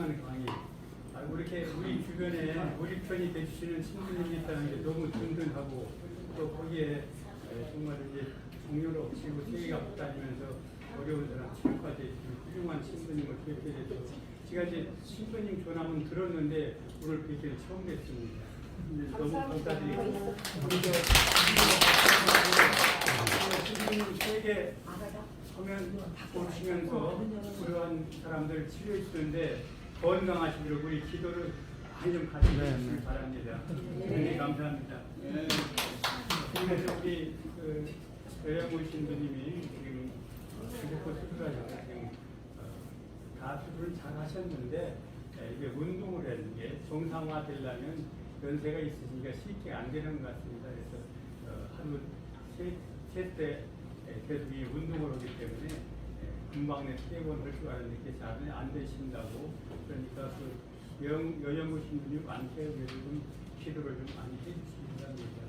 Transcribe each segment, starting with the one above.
하는 강의. 아, 이렇게 우리 주변에 우리 편이 되주시는 신부님이 있다는 게 너무 든든하고 또 거기에 에, 정말 이제 종료를 없이고 세계가 다니면서 어려운 사람 치료까지 훌륭한 신부님을 뵙게 돼서 제가 이제 신부님 전함은 들었는데 오늘 뵙기는 처음 뵙습니다. 너무 감사드리고 신부님 세계 화면 보시면서 그러한 사람들 치료해 주는데 건강하시도록 우리 기도를 많이 좀 같이 해주시기 바랍니다. 네, 감사합니다. 그래서 우리 그 여양모 신부님이 지금 휴대폰 수술하셔서 지금 어, 다 수술을 잘 하셨는데 에, 이게 운동을 하는 게 정상화 되려면 연세가 있으시니까 쉽게 안 되는 것 같습니다. 그래서 어, 하루 세때 계속 이 운동을 하기 때문에 에, 금방 내 세번 할줄 아는데 잘은 안 되신다고 그러니까 그 영, 여영우 신부님 많게 좀 기도를 좀 많이 해주시기 바랍니다.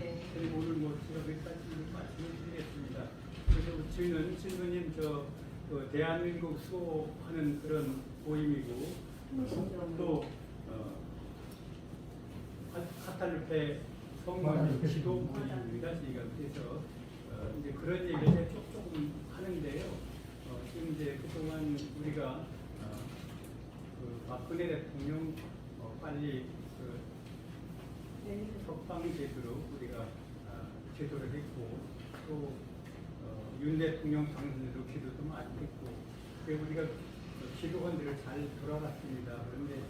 네. 그리고 오늘 뭐 제가 몇 가지 말씀을 드리겠습니다. 그래서 저희는 신부님 저, 그 대한민국 수호하는 그런 모임이고 또 어, 카- 카탈루페 성관 지도 모임입니다. 저희가 그래서 어, 이제 그런 얘기를 조금 하는데요. 어, 지금 이제 그동안 우리가 어, 그 박근혜 대통령 어, 빨리 그 석방 제도로 우리가 아, 제도를 했고 또 어, 윤 대통령 당선에도 기도도 많이 했고 그리고 우리가 기도원들을 잘 돌아갔습니다. 그런데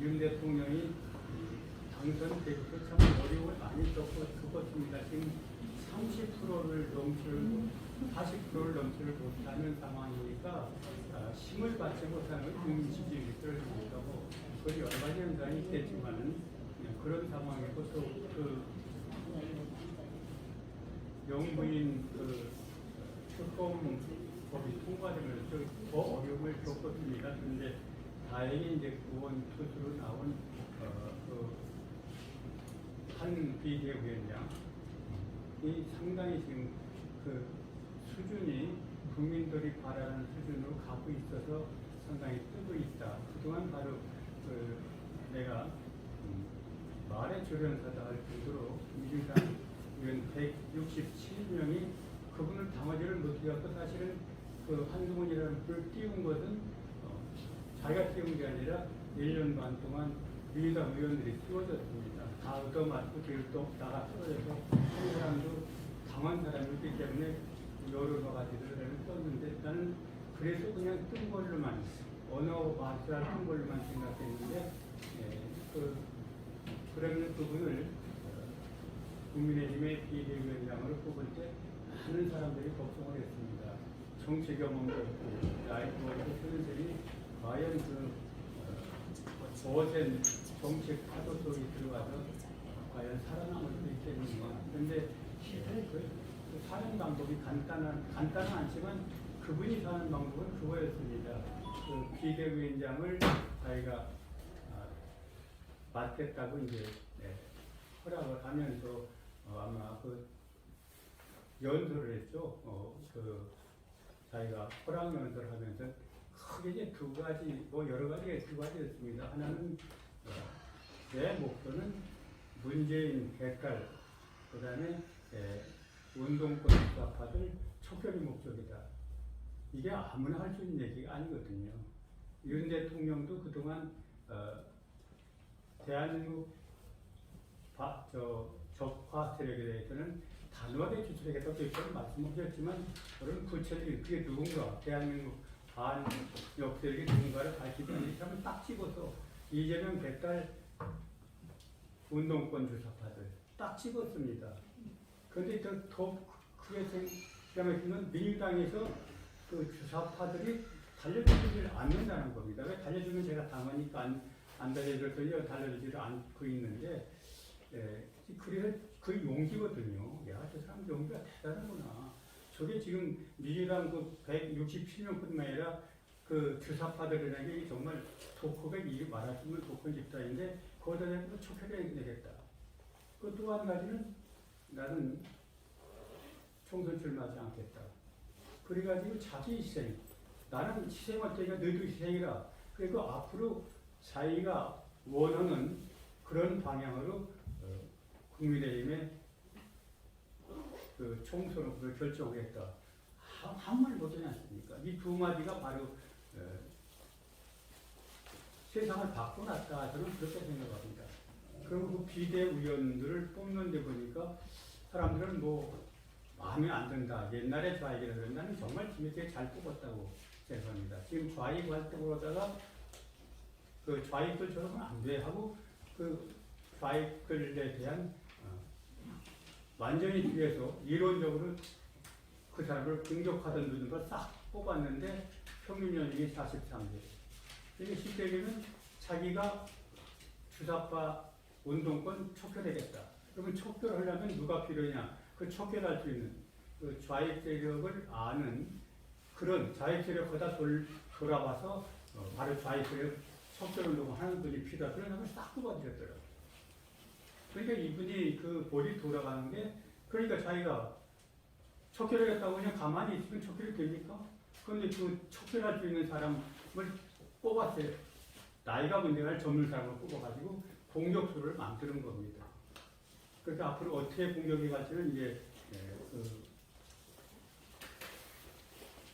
윤 대통령이 이 당선되고서 참 어려움을 많이 겪었습니다. 지금 30%를 넘지를 40%를 넘지를 못하는 상황이니까 아, 힘을 받지 못하는 국민 지지율이 떨어지기도 하고 거의 여러 가지 현상이 있겠지만은 그냥 그런 상황이고 또그 영부인 그 특검 법이 통과되면서 더 어려움을 겪었습니다. 그런데 다행히 이제 구원 투수로 나온 어, 그한 비대위원장 이 상당히 지금 그 수준이 국민들이 바라는 수준으로 가고 있어서 상당히 뜨고 있다. 그동안 바로 그 내가 음, 말의 조련사다 할 정도로 민주당 의원 167명이 그분을 당하지를 못해갖고 사실은 그 한동훈이라는 분을 띄운 것은 어, 자기가 띄운 게 아니라 1년 반 동안 민주당 의원들이 띄워졌습니다. 다 얻어맞고 뒤로 나가 떨어져서 한 사람도 당한 사람이기 때문에 여러 가지들을 썼는데 나는 그래서 그냥 뜬 걸로만 언어 마술을 뜬 걸로만 생각했는데 예, 그 그러면 그분을 어, 국민의힘의 비대위원장으로 뽑을 때 많은 사람들이 걱정을 했습니다. 정치 경험도 없고 나이도 없고 선생이 과연 그 어, 거센 정치 파도 속에 들어가서 과연 살아남을 수 있겠는가. 그런데 그, 그 사는 방법이 간단한, 간단은 않지만 그분이 사는 방법은 그거였습니다. 그 비대위원장을 자기가 아, 맡겠다고 이제 네, 허락을 하면서 어, 아마 그 연설을 했죠. 어, 그 자기가 허락 연설을 하면서 크게 이제 두 가지, 뭐 여러 가지가 두 가지였습니다. 하나는 어, 내 목표는 문재인 대깔, 그 다음에 운동권 주사파들 척결이 목적이다. 이게 아무나 할 수 있는 얘기가 아니거든요. 윤 대통령도 그동안 어, 대한민국 바, 저, 적화 세력에 대해서는 단호하게 추출하겠다고 저희처럼 말씀하셨지만 그런 구체적인 그게 누군가 대한민국 반 역세력이 누군가를 밝히더니 참딱 집어서 이재명 백달 운동권 주사파들 딱 집었습니다. 그런데 더, 더 크게 생각하면 민주당에서 그 주사파들이 달려주지를 않는다는 겁니다. 왜 달려주면 제가 당하니까 안, 안 달려줬더니 달려주지를 않고 있는데 예, 그래서 그 용기거든요. 야, 저 사람 용기가 대단하구나. 저게 지금 민주당 그 167명뿐만 아니라 그 주사파들이라는 게 정말 독후가 이게 말하자면 독한 집단인데 거기다 대고 촉혈해 내겠다. 그 또 한 가지는 나는 총선 출마하지 않겠다. 그래가지고 자기 희생. 나는 희생할 때가 너희도 희생이라. 그 그리고 앞으로 자기가 원하는 그런 방향으로 어, 국민의힘의 그 총선을 결정하겠다. 한- 한말 못하지 않습니까? 이 두 마디가 바로 어, 세상을 바꿔놨다. 저는 그렇게 생각합니다. 그리고 그 비대위원들을 뽑는데 보니까 사람들은 뭐 마음에 안 든다. 옛날에 좌익이라 그랬는데 나는 정말 김혜태 잘 뽑았다고 생각합니다. 지금 좌익 활동을 하다가 그 좌익들처럼은 안 돼 하고 그 좌익들에 대한 어, 완전히 뒤에서 이론적으로 그 사람을 공격하던 분들싹 뽑았는데 평균 연령이 43세. 이게 쉽게 얘기하면 자기가 주사파 운동권 척결하겠다. 그러면 척결하려면 누가 필요하냐? 그 척결할 수 있는 그 좌익 세력을 아는 그런 좌익 세력보다 돌, 돌아와서 어, 바로 좌익 세력 척결 운동을 하는 분이 필요하다. 그런 사람을 싹 뽑아들였더라고요. 그러니까 이분이 그 볼이 돌아가는 게 그러니까 자기가 척결하겠다고 그냥 가만히 있으면 척결이 됩니까? 그런데 그 척결할 수 있는 사람을 뽑았어요. 나이가 문제가 젊은 사람을 뽑아가지고 공격수를 만드는 겁니다. 그래서 앞으로 어떻게 공격이 갈지는 이제 예, 그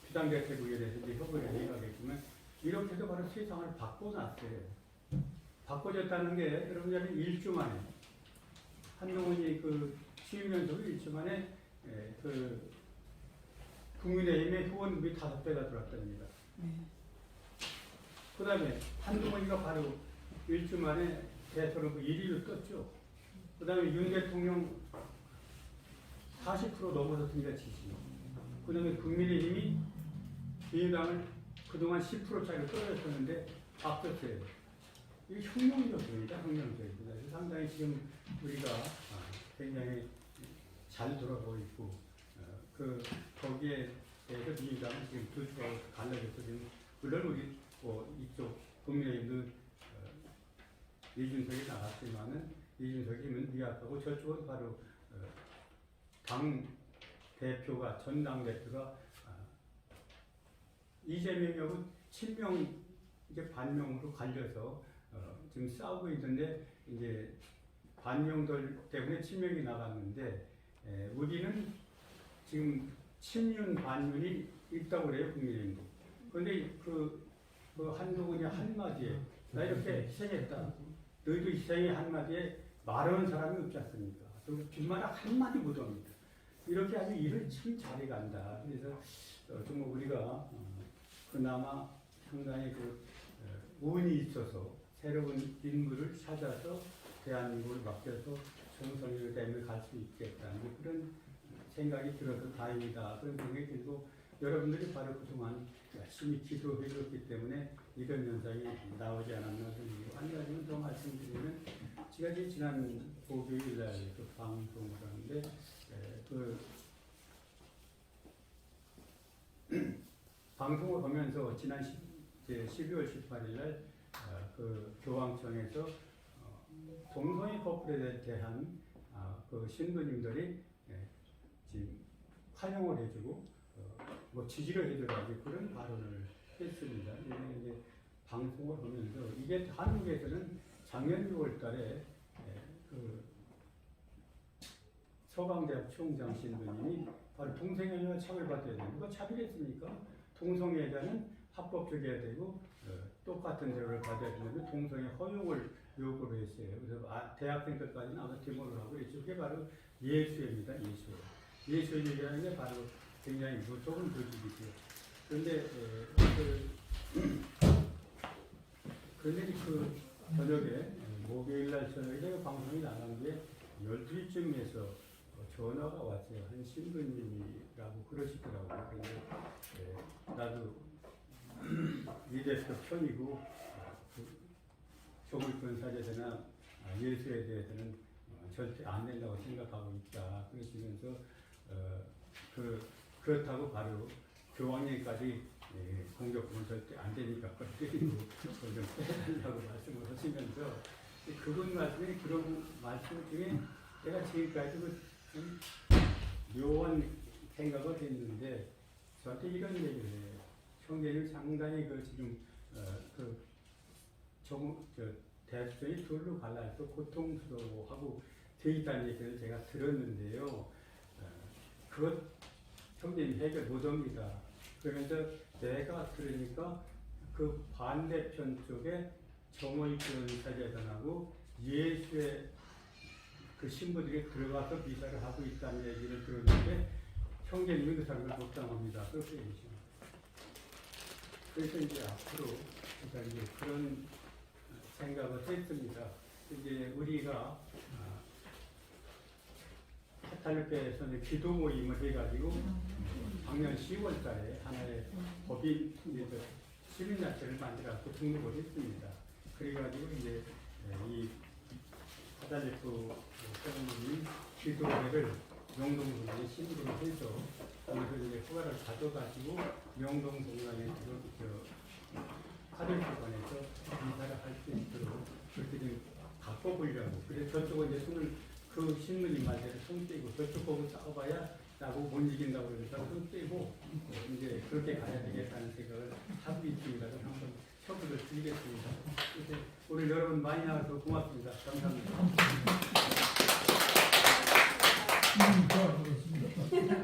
비상대책위에 대해서 이제 협의를 해가겠지만 이렇게 해서 바로 세상을 바꿔놨어요. 바꿔졌다는 게 여러분들이 일주 만에 한동훈이 그 취임연설을 일주 만에 예, 그 국민의힘의 후원금이 다섯 배가 들어왔답니다. 그 다음에 한동훈이가 바로 일주 만에 대통령 그 1위를 떴죠. 그 다음에 윤 대통령 40% 넘어섰으니까 지지. 그 다음에 국민의힘이 민주당을 그동안 10%짜리 떨어졌었는데 앞섰어요. 이게 혁명적입니다. 혁명적입니다. 상당히 지금 우리가 아, 굉장히 잘 돌아가고 있고 어, 그 거기에 대해서 민주당은 지금 두 주가 갈라져서 지금 물론 우리 뭐 이쪽 국민의힘도 어, 이준석이 나갔지만은 이준석이 는 미약하고 저쪽은 바로 어, 당 대표가 전당 대표가 아, 이재명하고 친명 이제 반명으로 갈려서 어, 지금 싸우고 있는데 이제 반명들 때문에 친명이 나갔는데 에, 우리는 지금 친윤 반윤이 있다고 그래요 국민의힘도. 그런데 그, 그 한동훈이 한마디에 나 이렇게 희생했다. 너희도 희생의 한마디에 말하는 사람이 없지 않습니까? 또 뒷말 한마디 못 합니다. 이렇게 아주 일을 참 잘해간다. 그래서 어, 정말 우리가 어, 그나마 상당히 그 어, 운이 있어서 새로운 인물을 찾아서 대한민국을 맡겨서 총선을 대면 갈수 있겠다는 그런 생각이 들어서 다행이다. 그런 생각이 들고 여러분들이 바로 그동안 열심히 기도해 줬기 때문에 이런 현상이 나오지 않았나 생각해요. 한 가지만 더 말씀드리면 제가 이제 지난 목요일 날그 방송을 하는데 에, 그 방송을 하면서 지난 10, 이제 12월 18일 날 어, 그 교황청에서 어, 동성애 커플에 대한 아, 그 신부님들이 예, 지금 환영을 해주고 어, 뭐 지지를 해줘가지고 그런 발언을 했습니다. 이제 방송을 하면서 이게 한국에서는 작년 6월달에 예, 그 서강대학 총장 신부님이 바로 동성애자가 차별받아야 되는 누가 차별했습니까? 동성애자는 합법적이어야 되고 어, 똑같은 대우를 받아야 되는데 동성애 허용을 요구를 했어요. 그래서 아, 대학생들까지는 아마 데모를 하고 있죠. 그게 바로 예수입니다. 예수. 예수 얘기라는 게 바로 굉장히 무서운 조직이죠. 그런데 에, 그, 그런데 그 저녁에 에, 목요일 날 저녁에 제가 방송이 나간 게 12시쯤에서 전화가 왔어요. 한 신부님이라고 그러시더라고요. 근데 에, 나도 이 대표 편이고 어, 그 조국권 사제대나 아, 예수에 대해서는 어, 절대 안 된다고 생각하고 있다. 그러시면서 어, 그 그렇다고 바로 교황님까지 예, 공격은 절대 안 되니까 그리고 그걸 좀 빼달라고 말씀을 하시면서 그분 말씀에 그런 말씀 중에 제가 지금까지 그좀 묘한 생각을 했는데 저한테 이런 얘기를 해요. 형제는 상당히 그 지금 어, 그 정, 저, 대수의 둘로 갈라서 고통스러워하고 돼 있다는 얘기를 제가 들었는데요. 어, 그것 형님 해결 못합니다. 그러면서 내가 들으니까 그 반대편 쪽에 정의권 사제단하고 예수의 그 신부들이 들어가서 미사를 하고 있다는 얘기를 들었는데 형제님이 그 사람을 얘기하십니다. 그래서 이제 앞으로 제가 이제 그런 생각을 했습니다. 이제 우리가 이제 기도 모임을 해가지고 작년 10월달에 하나의 법인 이제 저 시민단체를 만들어서 등록을 했습니다. 그래가지고 이제 이 카탈르프 세레모니 기도회를 명동동안에 신부를 해서 거기서 이제 허가를 가져가지고 명동동안에 저 카톨릭관에서 인사를 할 수 있도록 그렇게 좀 바꿔보려고. 그래서 저쪽은 이제 손을 그 신문이 말대로 손 떼고 저쪽 보고 싸워봐야 나고 못 이긴다고 그래서 손 떼고 어, 이제 그렇게 가야 되겠다는 생각을 하고 있습니다. 한번 협의를 드리겠습니다. 오늘 여러분 많이 나와서 고맙습니다. 감사합니다. 음.